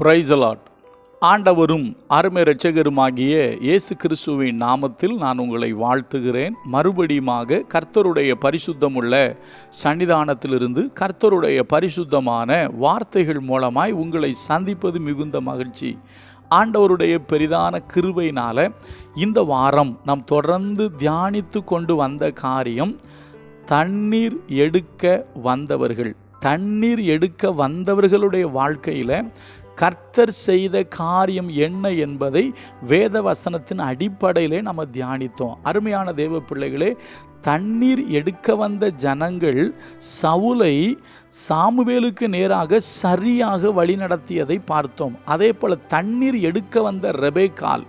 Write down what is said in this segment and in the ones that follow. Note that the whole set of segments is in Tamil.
பிரைசலாட் ஆண்டவரும் அருமை இரட்சகருமாகிய இயேசு கிறிஸ்துவின் நாமத்தில் நான் உங்களை வாழ்த்துகிறேன். மறுபடியுமாக கர்த்தருடைய பரிசுத்தமுள்ள சன்னிதானத்திலிருந்து கர்த்தருடைய பரிசுத்தமான வார்த்தைகள் மூலமாய் உங்களை சந்திப்பது மிகுந்த மகிழ்ச்சி. ஆண்டவருடைய பெரிதான கிருபையினால் இந்த வாரம் நாம் தொடர்ந்து தியானித்து கொண்டு வந்த காரியம் தண்ணீர் எடுக்க வந்தவர்கள். தண்ணீர் எடுக்க வந்தவர்களுடைய வாழ்க்கையில் கர்த்தர் செய்த காரியம் என்ன என்பதை வேத வசனத்தின் அடிப்படையிலே நம்ம தியானித்தோம். அருமையான தேவ பிள்ளைகளே தண்ணீர் எடுக்க வந்த ஜனங்கள் சவுலை சாமுவேலுக்கு நேராக சரியாக வழிநடத்தியதை பார்த்தோம். அதே போல் தண்ணீர் எடுக்க வந்த ரெபேக்கால்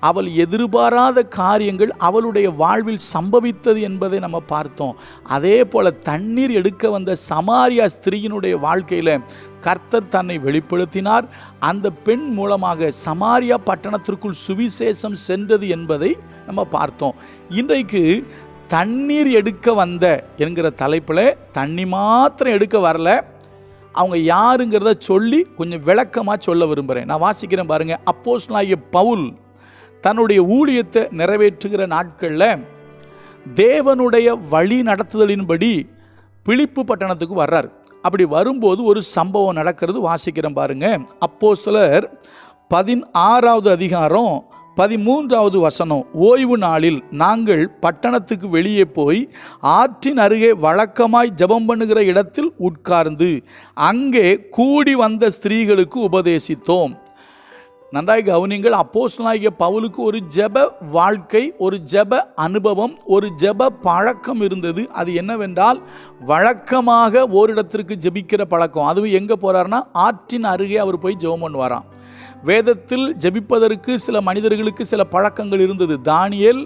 அவள் எதிர்பாராத காரியங்கள் அவளுடைய வாழ்வில் சம்பவித்தது என்பதை நம்ம பார்த்தோம். அதே போல தண்ணீர் எடுக்க வந்த சமாரியா ஸ்திரீயினுடைய வாழ்க்கையில் கர்த்தர் தன்னை வெளிப்படுத்தினார். அந்த பெண் மூலமாக சமாரியா பட்டணத்திற்குள் சுவிசேஷம் சென்றது என்பதை நம்ம பார்த்தோம். இன்றைக்கு தண்ணீர் எடுக்க வந்த என்கிற தலைப்பில் தண்ணி மாத்திரம் எடுக்க வரல. அவங்க யாருங்கிறத சொல்லி கொஞ்சம் விளக்கமாக சொல்ல விரும்புகிறேன் நான் வாசிக்கிறேன் பாருங்கள் அப்போஸ்லாகிய பவுல் தன்னுடைய ஊழியத்தை நிறைவேற்றுகிற நாட்களில் தேவனுடைய வழி நடத்துதலின்படி பிழிப்பு பட்டணத்துக்கு வர்றார். அப்படி வரும்போது ஒரு சம்பவம் நடக்கிறது வாசிக்கிறேன் பாருங்க. அப்போ சிலர் பதினாறாவது அதிகாரம் பதிமூன்றாவது வசனம் ஓய்வு நாளில் நாங்கள் பட்டணத்துக்கு வெளியே போய் ஆற்றின் அருகே வழக்கமாய் ஜெபம் பண்ணுகிற இடத்தில் உட்கார்ந்து அங்கே கூடி வந்த ஸ்திரீகளுக்கு உபதேசித்தோம். நன்றாய் கவனிங்கள் அப்போஸ்தலனாகிய பவுலுக்கு ஒரு ஜெப வாழ்க்கை ஒரு ஜெப அனுபவம் ஒரு ஜெப பழக்கம் இருந்தது. அது என்னவென்றால் வழக்கமாக ஓரிடத்திற்கு ஜெபிக்கிற பழக்கம். அதுவும் எங்கே போகிறாருன்னா ஆற்றின் அருகே அவர் போய் ஜெபம் பண்ணுவாராம். வேதத்தில் ஜெபிப்பதற்கு சில மனிதர்களுக்கு சில பழக்கங்கள் இருந்தது. தானியல்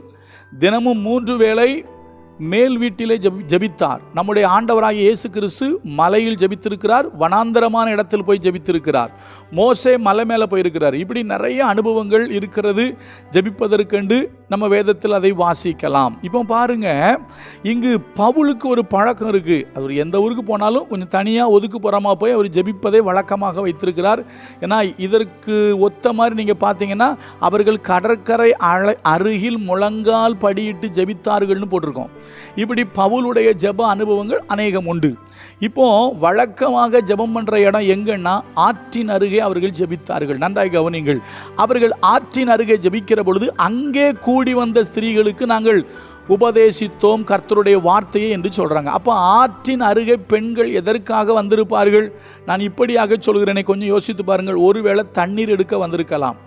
தினமும் மூன்று வேளை மேல் வீட்டிலே ஜபி ஜபித்தார். நம்முடைய ஆண்டவராகிய இயேசு கிறிஸ்து மலையில் ஜெபித்திருக்கிறார் வனாந்தரமான இடத்தில் போய் ஜெபித்திருக்கிறார். மோசே மலை மேலே போயிருக்கிறார். இப்படி நிறைய அனுபவங்கள் இருக்கிறது. ஜெபிப்பதற்கென்று நம்ம வேதத்தில் அதை வாசிக்கலாம். இப்போ பாருங்க இங்கு பவுலுக்கு ஒரு பழக்கம் இருக்கு. அவர் எந்த ஊருக்கு போனாலும் கொஞ்சம் தனியாக ஒதுக்குப்புறமா போய் அவர் ஜெபிப்பதை வழக்கமாக வைத்திருக்கிறார். ஏன்னா இதற்கு ஒத்த மாதிரி நீங்கள் பார்த்தீங்கன்னா அவர்கள் கடற்கரை அழ அருகில் முழங்கால் படியிட்டு ஜெபித்தார்கள்னு போட்டிருக்கோம். இப்படி பவுலுடைய ஜெப அனுபவங்கள் அநேகம் உண்டு. இப்போ வழக்கமாக ஜெபம் பண்ற இடம் எங்கன்னா ஆற்றின் அருகே அவர்கள் ஜெபித்தார்கள். நன்றாய் கவனிங்கள் அவர்கள் ஆற்றின் அருகே ஜெபிக்கிற பொழுது அங்கே கூட கூடி வந்த ஸ்திரீகளுக்கு நாங்கள் உபதேசித்தோம் கர்த்தருடைய வார்த்தையை என்று சொல்கிறாங்க அப்போ ஆற்றின் அருகே பெண்கள் எதற்காக வந்திருப்பார்கள்? நான் இப்படியாக சொல்கிறேனே கொஞ்சம் யோசித்து பாருங்கள். ஒருவேளை தண்ணீர் எடுக்க வந்திருக்கலாம்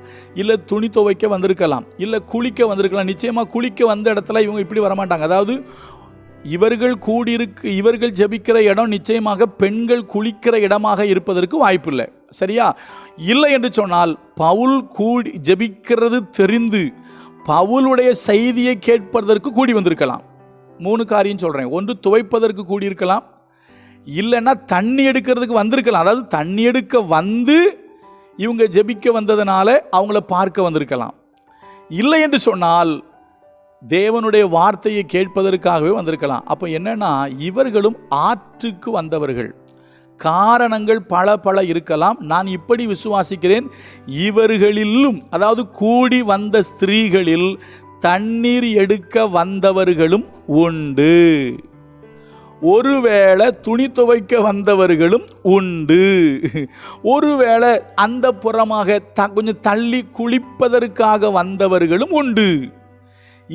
இல்லை துணி துவைக்க வந்திருக்கலாம் இல்லை குளிக்க வந்திருக்கலாம். நிச்சயமாக குளிக்க வந்த இடத்துல இவங்க இப்படி வரமாட்டாங்க. அதாவது இவர்கள் கூடியிருக்கு இவர்கள் ஜெபிக்கிற இடம் நிச்சயமாக பெண்கள் குளிக்கிற இடமாக இருப்பதற்கு வாய்ப்பில்லை. சரியா? இல்லை என்று சொன்னால் பவுல் கூடி ஜெபிக்கிறது தெரிந்து பவுலுடைய செய்தியை கேட்பதற்கு கூடி வந்திருக்கலாம். மூணு காரியம் சொல்கிறேன் ஒன்று துவைப்பதற்கு கூடியிருக்கலாம் இல்லைன்னா தண்ணி எடுக்கிறதுக்கு வந்திருக்கலாம். அதாவது தண்ணி எடுக்க வந்து இவங்க ஜெபிக்க வந்ததுனால அவங்கள பார்க்க வந்திருக்கலாம். இல்லை என்று சொன்னால் தேவனுடைய வார்த்தையை கேட்பதற்காகவே வந்திருக்கலாம். அப்போ என்னென்னா இவர்களும் ஆற்றுக்கு வந்தவர்கள். காரணங்கள் பல பல இருக்கலாம். நான் இப்படி விசுவாசிக்கிறேன். இவர்களிலும் அதாவது கூடி வந்த ஸ்திரீகளில் தண்ணீர் எடுக்க வந்தவர்களும் உண்டு. ஒருவேளை துணி துவைக்க வந்தவர்களும் உண்டு. ஒருவேளை அந்த புறமாக த கொஞ்சம் தள்ளி குளிப்பதற்காக வந்தவர்களும் உண்டு.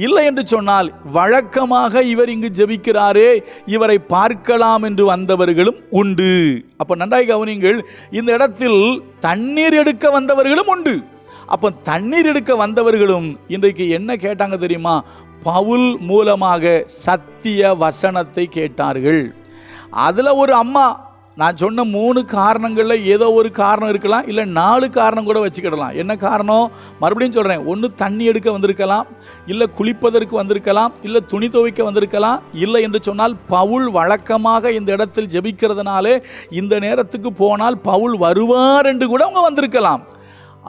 இல்லை என்று சொன்னால் வழக்கமாக இவர் இங்கு ஜெபிக்கிறாரே இவரை பார்க்கலாம் என்று வந்தவர்களும் உண்டு. அப்போ நன்றாய் கவனிங்கள் இந்த இடத்தில் தண்ணீர் எடுக்க வந்தவர்களும் உண்டு. அப்போ தண்ணீர் எடுக்க வந்தவர்களும் இன்றைக்கு என்ன கேட்டாங்க தெரியுமா? பவுல் மூலமாக சத்திய வசனத்தை கேட்டார்கள். அதில் ஒரு அம்மா நான் சொன்ன மூணு காரணங்களில் ஏதோ ஒரு காரணம் இருக்கலாம் இல்லை நாலு காரணம் கூட வச்சுக்கிடலாம். என்ன காரணம்? மறுபடியும் சொல்கிறேன் ஒன்று தண்ணி எடுக்க வந்திருக்கலாம் இல்லை குளிப்பதற்கு வந்திருக்கலாம் இல்லை துணி துவைக்க வந்திருக்கலாம் இல்லை என்று சொன்னால் பவுல் வழக்கமாக இந்த இடத்தில் ஜெபிக்கிறதுனாலே இந்த நேரத்துக்கு போனால் பவுல் வருவார் என்று கூட அவங்க வந்திருக்கலாம்.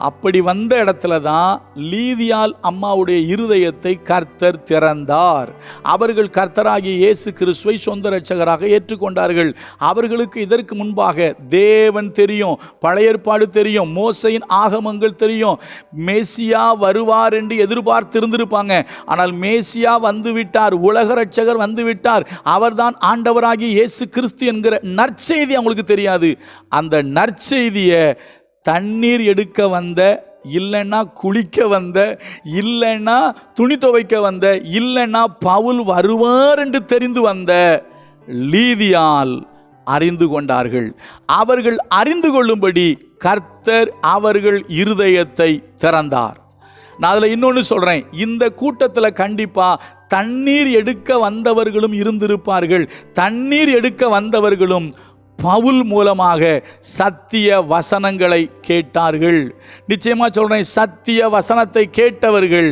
அப்படி வந்த இடத்துல தான் லீதியால் அம்மாவுடைய இருதயத்தை கர்த்தர் திறந்தார். அவர்கள் கர்த்தராகிய இயேசு கிறிஸ்துவை சொந்த ரட்சகராக ஏற்றுக்கொண்டார்கள். அவர்களுக்கு இதற்கு முன்பாக தேவன் தெரியும் பழையற்பாடு தெரியும் மோசையின் ஆகமங்கள் தெரியும். மேசியா வருவார் என்று எதிர்பார்த்திருந்திருப்பாங்க. ஆனால் மேசியா வந்து விட்டார் உலக ரட்சகர் வந்துவிட்டார். அவர்தான் ஆண்டவராகிய இயேசு கிறிஸ்து என்கிற நற்செய்தி அவங்களுக்கு தெரியாது. அந்த நற்செய்தியை தண்ணீர் எடுக்க வந்த இல்லைன்னா குளிக்க வந்த இல்லைன்னா துணி துவைக்க வந்த இல்லைன்னா பவுல் வருவார் என்று தெரிந்து வந்த லீதியால் அறிந்து கொண்டார்கள். அவர்கள் அறிந்து கொள்ளும்படி கர்த்தர் அவர்கள் இருதயத்தை திறந்தார். நான் அதில் இன்னொன்று சொல்கிறேன் இந்த கூட்டத்தில் கண்டிப்பாக தண்ணீர் எடுக்க வந்தவர்களும் இருந்திருப்பார்கள். தண்ணீர் எடுக்க வந்தவர்களும் பவுல் மூலமாக சத்திய வசனங்களை கேட்டார்கள். நிச்சயமாக சொல்கிறேன் சத்திய வசனத்தை கேட்டவர்கள்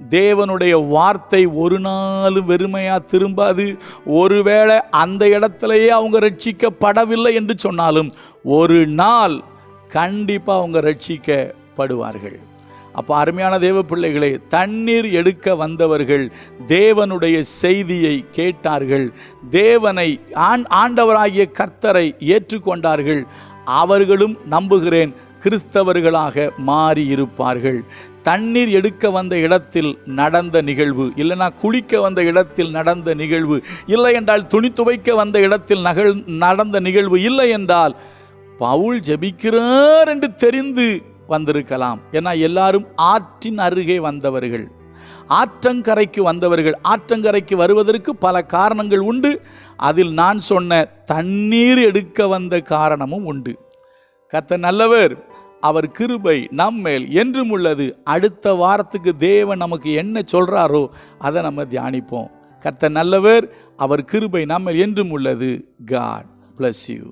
தேவனுடைய வார்த்தை ஒரு நாளும் வெறுமையாக திரும்பாது. ஒருவேளை அந்த இடத்துலையே அவங்க ரட்சிக்கப்படவில்லை என்று சொன்னாலும் ஒரு நாள் கண்டிப்பாக அவங்க ரட்சிக்கப்படுவார்கள். அப்போ அருமையான தேவ பிள்ளைகளே தண்ணீர் எடுக்க வந்தவர்கள் தேவனுடைய செய்தியை கேட்டார்கள். தேவனை ஆண் ஆண்டவராகிய கர்த்தரை ஏற்றுக்கொண்டார்கள். அவர்களும் நம்புகிறேன் கிறிஸ்தவர்களாக மாறியிருப்பார்கள். தண்ணீர் எடுக்க வந்த இடத்தில் நடந்த நிகழ்வு இல்லைனா குளிக்க வந்த இடத்தில் நடந்த நிகழ்வு இல்லை என்றால் துணி துவைக்க வந்த இடத்தில் நகழ் நடந்த நிகழ்வு இல்லை என்றால் பவுல் ஜபிக்கிறார் என்று தெரிந்து வந்திருக்கலாம். ஏன்னா எல்லாரும் ஆற்றின் அருகே வந்தவர்கள். ஆற்றங்கரைக்கு வந்தவர்கள். ஆற்றங்கரைக்கு வருவதற்கு பல காரணங்கள் உண்டு. அதில் நான் சொன்ன தண்ணீர் எடுக்க வந்த காரணமும் உண்டு. கத்த நல்லவர். அவர் கிருபை நம்மேல் என்றும் உள்ளது. அடுத்த வாரத்துக்கு தேவன் நமக்கு என்ன சொல்றாரோ அதை நம்ம தியானிப்போம். கத்த நல்லவர். அவர் கிருபை நம்மேல் என்றும் உள்ளது. God bless you